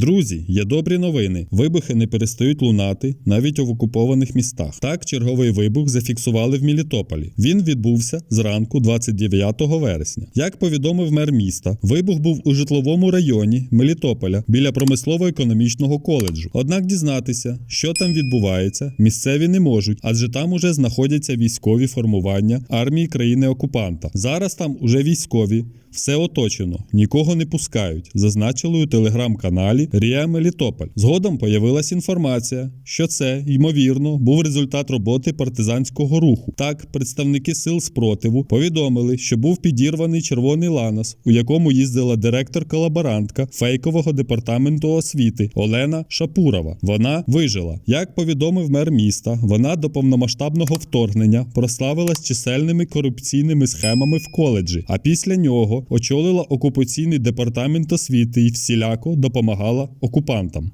Друзі, є добрі новини. Вибухи не перестають лунати навіть у окупованих містах. Так, черговий вибух зафіксували в Мелітополі. Він відбувся зранку 29 вересня. Як повідомив мер міста, вибух був у житловому районі Мелітополя біля промислово-економічного коледжу. Однак дізнатися, що там відбувається, місцеві не можуть, адже там уже знаходяться військові формування армії країни-окупанта. Зараз там уже військові. Все оточено, нікого не пускають, зазначили у телеграм-каналі Рія Мелітополь. Згодом появилась інформація, що це, ймовірно, був результат роботи партизанського руху. Так, представники сил спротиву повідомили, що був підірваний червоний ланос, у якому їздила директор-колаборантка фейкового департаменту освіти Олена Шапурова. Вона вижила. Як повідомив мер міста, вона до повномасштабного вторгнення прославилась чисельними корупційними схемами в коледжі, а після нього очолила окупаційний департамент освіти і всіляко допомагала окупантам.